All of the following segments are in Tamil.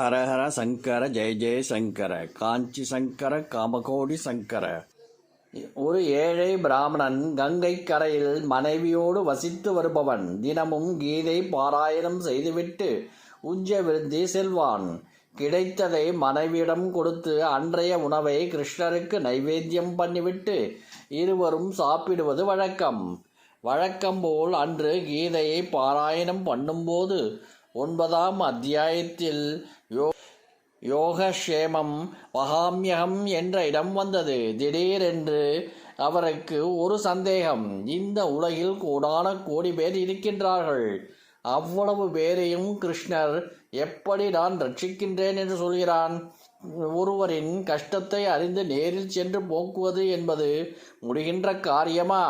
ஹரஹர சங்கர ஜெய ஜெய சங்கர காஞ்சி சங்கர காமகோடி சங்கர. ஒரு ஏழை பிராமணன் கங்கை கரையில் மனைவியோடு வசித்து வருபவன் தினமும் கீதை பாராயணம் செய்துவிட்டு உஞ்ச விருந்தி செல்வான். கிடைத்ததை மனைவியிடம் கொடுத்து அன்றைய உணவை கிருஷ்ணருக்கு நைவேத்தியம் பண்ணிவிட்டு இருவரும் சாப்பிடுவது வழக்கம். வழக்கம்போல் அன்று கீதையை பாராயணம் பண்ணும்போது ஒன்பதாம் அத்தியாயத்தில் யோ யோகக்ஷேமம் வகாமியகம் என்ற இடம் வந்தது திடீரென்று அவருக்கு ஒரு சந்தேகம் இந்த உலகில் கோடான கோடி பேர் இருக்கின்றார்கள் அவ்வளவு பேரையும் கிருஷ்ணர் எப்படி நான் ரட்சிக்கின்றேன் என்று சொல்கிறான் ஒருவரின் கஷ்டத்தை அறிந்து நேரில் சென்று போக்குவது என்பது முடிகின்ற காரியமா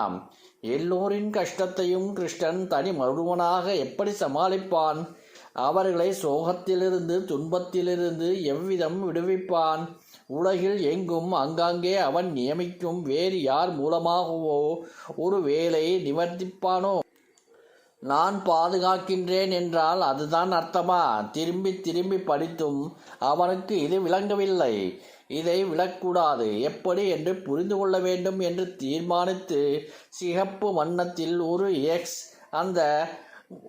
எல்லோரின் கஷ்டத்தையும் கிருஷ்ணன் தனி மருவனாக எப்படி சமாளிப்பான் அவர்களை சோகத்திலிருந்து துன்பத்திலிருந்து எவ்விதம் விடுவிப்பான்? உலகில் எங்கும் அங்காங்கே அவன் நியமிக்கும் வேறு யார் மூலமாகவோ ஒரு வேலை நிவர்த்திப்பானோ? நான் பாதுகாக்கின்றேன் என்றால் அதுதான் அர்த்தமா? திரும்பி திரும்பி படித்தும் அவனுக்கு இது விளங்கவில்லை. இதை விழக்கூடாது எப்படி என்று புரிந்து கொள்ள வேண்டும் என்று தீர்மானித்து சிகப்பு வண்ணத்தில் ஒரு எக்ஸ் அந்த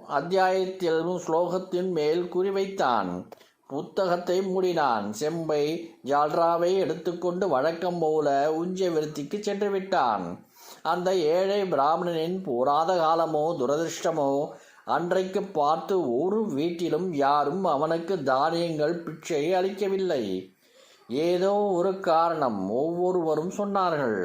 அத்தியாயத்திலும் ஸ்லோகத்தின் மேல் குறிவைத்தான். புத்தகத்தை மூடினான். செம்பை ஜால்ராவை எடுத்துக்கொண்டு வழக்கம் போல உஞ்ச விருத்திக்கு சென்று விட்டான் அந்த ஏழை பிராமணனின் போராத காலமோ துரதிருஷ்டமோ அன்றைக்கு பார்த்து ஒரு வீட்டிலும் யாரும் அவனுக்கு தானியங்கள் பிச்சை அளிக்கவில்லை. ஏதோ ஒரு காரணம் ஒவ்வொருவரும் சொன்னார்கள்.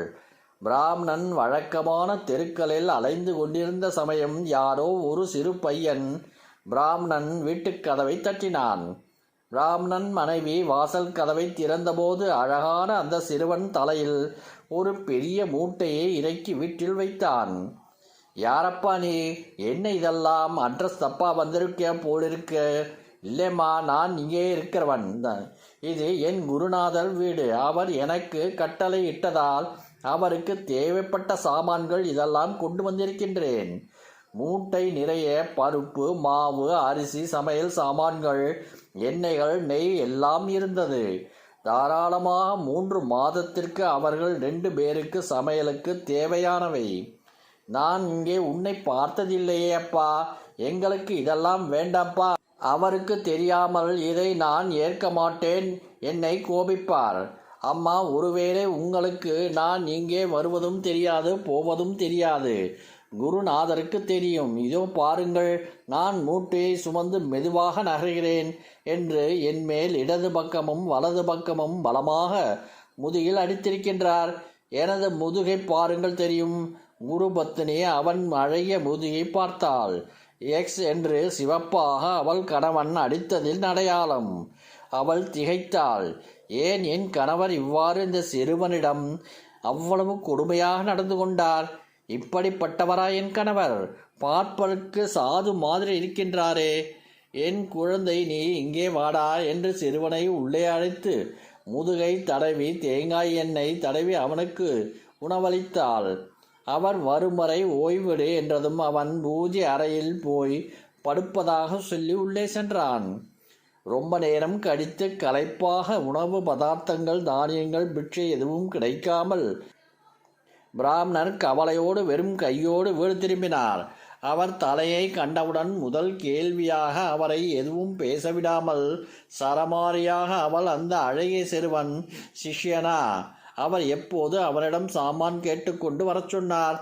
பிராமணன் வழக்கமான தெருக்களில் அலைந்து கொண்டிருந்த சமயம் யாரோ ஒரு சிறு பையன் பிராமணன் வீட்டுக் கதவை தட்டினான். பிராமணன் மனைவி வாசல் கதவை திறந்தபோது அழகான அந்த சிறுவன் தலையில் ஒரு பெரிய மூட்டையை இறக்கி வீட்டில் வைத்தான். யாரப்பா நீ? என்ன இதெல்லாம்? அட்ரஸ் தப்பா வந்திருக்க போலிருக்க. இல்லைம்மா நான் இங்கே இருக்கிறவன். தான் இது என் குருநாதர் வீடு. அவர் எனக்கு கட்டளை இட்டதால் அவருக்கு தேவைப்பட்ட சாமான்கள் இதெல்லாம் கொண்டு வந்திருக்கின்றேன். மூட்டை நிறைய பருப்பு மாவு அரிசி சமையல் சாமான்கள் எண்ணெய்கள் நெய் எல்லாம் இருந்தது. தாராளமாக மூன்று மாதத்திற்கு அவர்கள் ரெண்டு பேருக்கு சமையலுக்கு தேவையானவை. நான் இங்கே உன்னை பார்த்ததில்லையே அப்பா. எங்களுக்கு இதெல்லாம் வேண்டாம்ப்பா. அவருக்கு தெரியாமல் இதை நான் ஏற்க மாட்டேன் என்னை கோபிப்பார். அம்மா ஒருவேளை உங்களுக்கு நான் இங்கே வருவதும் தெரியாது போவதும் தெரியாது. குருநாதருக்கு தெரியும். இதோ பாருங்கள் நான் மூட்டையை சுமந்து மெதுவாக நகர்கிறேன் என்று என் மேல் இடது பக்கமும் வலது பக்கமும் பலமாக முதுகில் அடித்திருக்கின்றார். எனது முதுகை பாருங்கள் தெரியும். குரு பத்தினி அவன் அழகிய முதுகை பார்த்தாள். எக்ஸ் என்று சிவப்பாக அவள் கணவன் அடித்ததில் அடையாளம். அவள் திகைத்தாள். ஏன் என் கணவர் இவ்வாறு இந்த சிறுவனிடம் அவ்வளவு கொடுமையாக நடந்து கொண்டார்? இப்படிப்பட்டவரா என் கணவர்? பார்ப்பதற்கு சாது மாதிரி இருக்கின்றாரே. என் குழந்தை நீ இங்கே வாடா என்று சிறுவனை உள்ளே அழைத்து முதுகை தடவி தேங்காய் எண்ணெய் தடவி அவனுக்கு உணவளித்தாள். அவர் வரும் வரை ஓய்விடு என்றதும் அவன் பூஜை அறையில் போய் படுப்பதாக சொல்லி உள்ளே சென்றான். ரொம்ப நேரம் கடித்து களைப்பாக உணவு பதார்த்தங்கள் தானியங்கள் பிட்சை எதுவும் கிடைக்காமல் பிராமணர் கவலையோடு வெறும் கையோடு வீடு திரும்பினார். அவர் தலையை கண்டவுடன் முதல் கேள்வியாக அவரை எதுவும் பேசவிடாமல் சரமாரியாக அவள் அந்த அழகிய சிறுவன் சிஷ்யனா அவர் எப்போது அவரிடம் சாமான் கேட்டுக்கொண்டு வரச் சொன்னார்?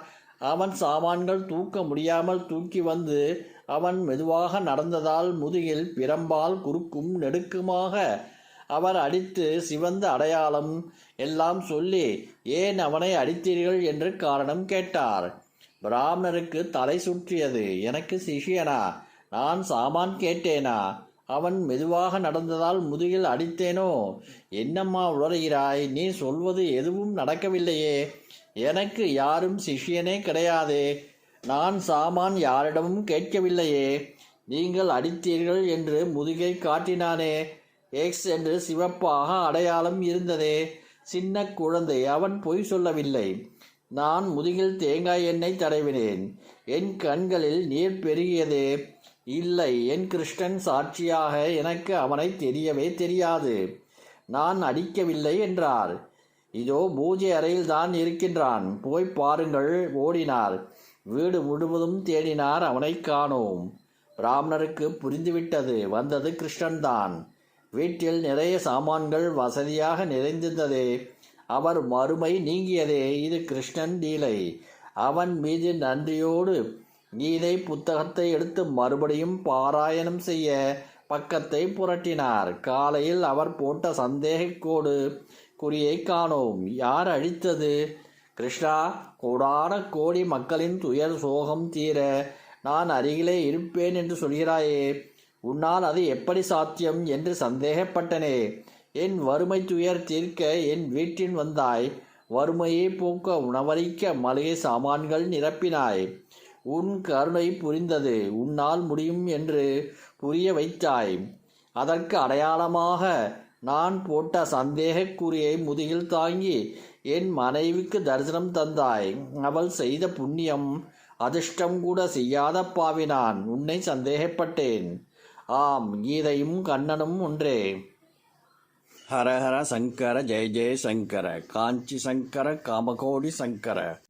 அவன் சாமான்கள் தூக்க முடியாமல் தூக்கி வந்து அவன் மெதுவாக நடந்ததால் முதுகில் பிரம்பால் குறுக்கும் நெடுக்குமாக அவர் அடித்து சிவந்த அடையாளம் எல்லாம் சொல்லி ஏன் அவனை அடித்தீர்கள்? என்று காரணம் கேட்டார். பிராமணருக்கு தலை சுற்றியது. எனக்கு சிஷியனா? நான் சாமான் கேட்டேனா? அவன் மெதுவாக நடந்ததால் முதுகில் அடித்தேனோ? என்னம்மா உளறுகிறாய்? நீ சொல்வது எதுவும் நடக்கவில்லையே. எனக்கு யாரும் சிஷியனே கிடையாதே. நான் சாமான் யாரிடமும் கேட்கவில்லையே. நீங்கள் அடித்தீர்கள் என்று முதுகை காட்டினானே. எக்ஸ் என்று சிவப்பாக அடையாளம் இருந்ததே. சின்ன குழந்தை அவன் பொய் சொல்லவில்லை. நான் முதுகில் தேங்காய் எண்ணெய் தடவினேன். என் கண்களில் நீர் பெருகியதே. இல்லை என் கிருஷ்ணன் சாட்சியாக எனக்கு அவனை தெரியவே தெரியாது. நான் அடிக்கவில்லை என்றார். இதோ பூஜை அறையில் தான் இருக்கின்றான். போய் பாருங்கள் ஓடினார். வீடு முழுவதும் தேடினார் அவனை காணோம். பிராமணருக்கு புரிந்துவிட்டது. வந்தது கிருஷ்ணன்தான். வீட்டில் நிறைய சாமான்கள் வசதியாக நிறைந்திருந்ததே. அவர் மறுமை நீங்கியதே. இது கிருஷ்ணன் லீலை. அவன் மீது நன்றியோடு கீதை புத்தகத்தை எடுத்து மறுபடியும் பாராயணம் செய்ய பக்கத்தை புரட்டினார். காலையில் அவர் போட்ட சந்தேகக்கோடு குறியை காணோம். யார் அழித்தது? கிருஷ்ணா கோடான கோடி மக்களின் துயர் சோகம் தீர நான் அருகிலே இருப்பேன் என்று சொல்கிறாயே. உன்னால் அது எப்படி சாத்தியம் என்று சந்தேகப்பட்டனே. என் வறுமை துயர் தீர்க்க என் வீட்டின் வந்தாய். வறுமையை போக்க உணவளிக்க மளிகை சாமான்கள் நிரப்பினாய். உன் கருணை புரிந்தது. உன்னால் முடியும் என்று புரிய வைத்தாய். அதற்கு அடையாளமாக நான் போட்ட சந்தேகக்குறியை முதுகில் தாங்கி என் மனைவிக்கு தரிசனம் தந்தாய். அவள் செய்த புண்ணியம் அதிர்ஷ்டம் கூட செய்யாத பாவினான். உன்னை சந்தேகப்பட்டேன். ஆம் கீதையும் கண்ணனும் ஒன்றே. ஹர ஹர சங்கர ஜெய ஜெய சங்கர காஞ்சி சங்கர காமகோடி சங்கர.